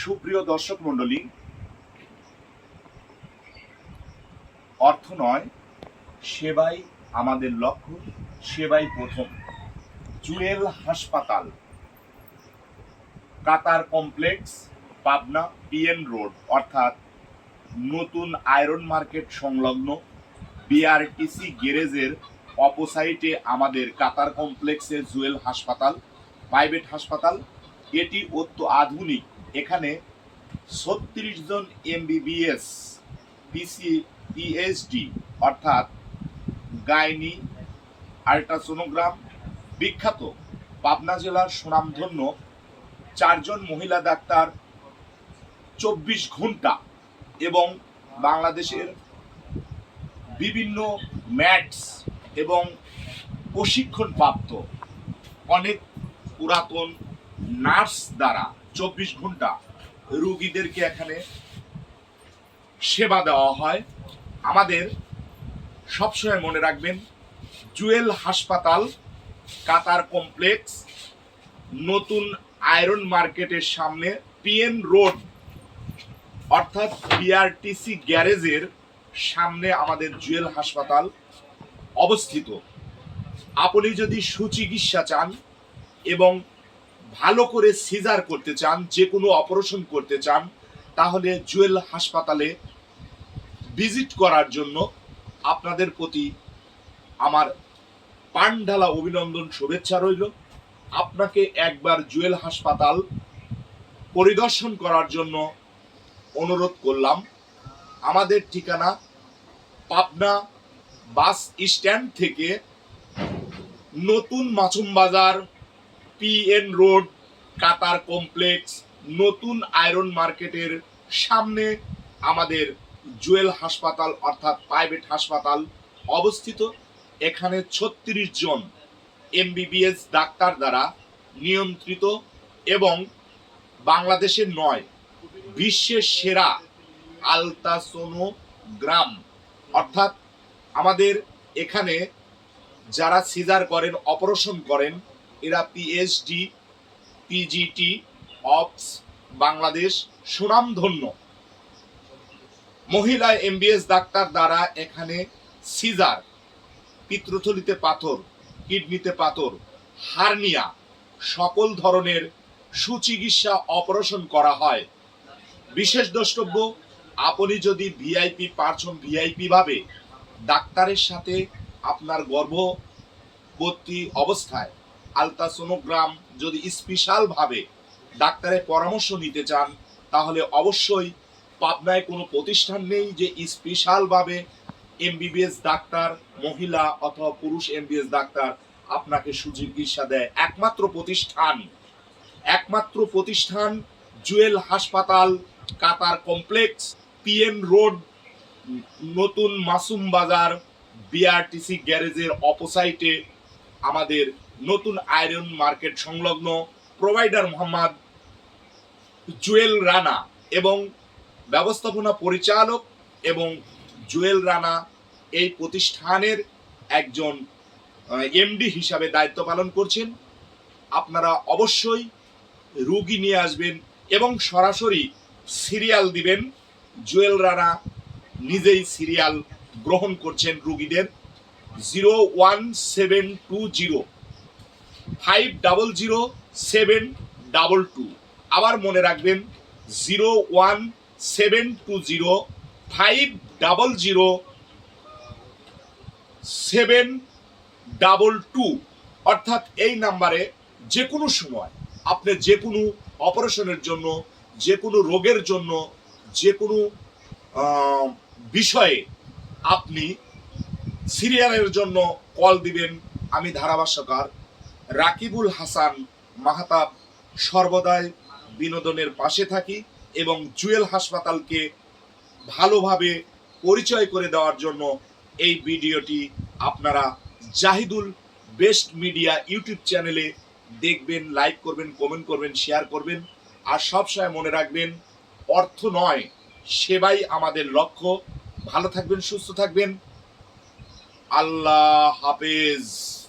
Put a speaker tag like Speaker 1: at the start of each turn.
Speaker 1: সুপ্রিয় দর্শক মণ্ডলী, অর্থ নয়, সেবাই আমাদের লক্ষ্য, সেবাই প্রথম। জুয়েল হাসপাতাল, Qatar complex, Pabna PN road, অর্থাৎ নতুন আয়রন মার্কেট সংলগ্ন বিআরটিসি গ্যারেজের অপোসাইটে আমাদের কাতার কমপ্লেক্সে জুয়েল হাসপাতাল, প্রাইভেট হাসপাতাল। এটি অত্য আধুনিক এখানে ছত্রিশ জন এমবিবিএস পিসি পিএইচডি অর্থাৎ গাইনি, আল্ট্রাসোনোগ্রাম, বিখ্যাত পাবনা জেলার সুনামধন্য চারজন মহিলা ডাক্তার, চব্বিশ ঘণ্টা এবং বাংলাদেশের বিভিন্ন ম্যাটস এবং প্রশিক্ষণপ্রাপ্ত অনেক পুরাতন নার্স দ্বারা চব্বিশ ঘণ্টা রুগীদেরকে এখানে সেবা দেওয়া হয়। আমাদের সবসময় মনে রাখবেন, জুয়েল হাসপাতাল, কাতার কমপ্লেক্স, নতুন আয়রন মার্কেটের সামনে পিএন রোড, অর্থাৎ বিআরটিসি গ্যারেজের সামনে আমাদের জুয়েল হাসপাতাল অবস্থিত। আপনি যদি সুচিকিৎসা চান এবং ভালো করে সিজার করতে চান, যে কোনো অপারেশন করতে চান, তাহলে জুয়েল হাসপাতালে ভিজিট করার জন্য আপনাদের প্রতি আমার পানঢালা অভিনন্দন শুভেচ্ছা রইল। আপনাকে একবার জুয়েল হাসপাতাল পরিদর্শন করার জন্য অনুরোধ করলাম। আমাদের ঠিকানা পাবনা বাস স্ট্যান্ড থেকে নতুন Masum Bazar PN road Qatar complex নতুন আয়রন মার্কেটের সামনে আমাদের জুয়েল হাসপাতাল অর্থাৎ প্রাইভেট হাসপাতাল অবস্থিত। এখানে ছত্রিশ জন এমবিবিএস ডাক্তার দ্বারা নিয়ন্ত্রিত এবং বাংলাদেশের নয়, বিশ্বের সেরা আলতাসোনোগ্রাম। অর্থাৎ আমাদের এখানে যারা সিজার করেন, অপারেশন করেন এরা পিএইচডি পিজিটি অপস বাংলাদেশ, সুনামধন্য। মহিলা এমবিএস ডাক্তার দ্বারা এখানে সিজার, পিত্রথলিতে পাথর, কিডনিতে পাথর, হার্নিয়া সকল ধরনের সুচিকিৎসা অপারেশন করা হয়। বিশেষ দ্রষ্টব্য, আপনি যদি ভিআইপি পারছন ভিআইপি ভাবে ডাক্তারের সাথে আপনার গর্ভবতী অবস্থায় আলট্রাসোনোগ্রাম যদি স্পেশাল ভাবে ডাক্তারের পরামর্শ নিতে চান, তাহলে অবশ্যই পাবনায় কোনো প্রতিষ্ঠান নেই যে স্পেশাল ভাবে এমবিবিএস ডাক্তার, মহিলা অথবা পুরুষ এমবিএস ডাক্তার আপনাকে সুচিকিৎসা দেয়। একমাত্র প্রতিষ্ঠান একমাত্র প্রতিষ্ঠান জুয়েল হাসপাতাল, কাতার কমপ্লেক্স, পিএন রোড, নতুন মাসুম বাজার, বিআরটিসি গ্যারেজের অপোসাইটে আমাদের নতুন আয়রন মার্কেট সংলগ্ন প্রোভাইডার মোহাম্মদ জুয়েল রানা এবং ব্যবস্থাপনা পরিচালক এবং জুয়েল রানা এই প্রতিষ্ঠানের একজন এমডি হিসাবে দায়িত্ব পালন করছেন। আপনারা অবশ্যই রুগী নিয়ে আসবেন এবং সরাসরি সিরিয়াল দিবেন। জুয়েল রানা নিজেই সিরিয়াল গ্রহণ করছেন রুগীদের। Zero one seven two zero. Five double zero seven double two আবার মনে রাখবেন zero one seven two zero five double zero seven double two অর্থাৎ এই নাম্বারে যে কোনো সময় আপনি যে কোনো অপারেশনের জন্য যে কোনো রোগের জন্য যে কোনো বিষয়ে আপনি সিরিয়ালের জন্য কল দিবেন। আমি ধারাভাষ্যকার রাকিবুল হাসান মাহাতাব সর্বদাই বিনোদনের পাশে থাকি এবং জুয়েল হাসপাতালকে ভালোভাবে পরিচয় করে দেওয়ার জন্য এই ভিডিওটি আপনারা জাহিদুল বেস্ট মিডিয়া ইউটিউব চ্যানেলে দেখবেন, লাইক করবেন, কমেন্ট করবেন, শেয়ার করবেন। আর সবসময় মনে রাখবেন, অর্থ নয়, সেবাই আমাদের লক্ষ্য। ভালো থাকবেন, সুস্থ থাকবেন। আল্লাহ হাফেজ।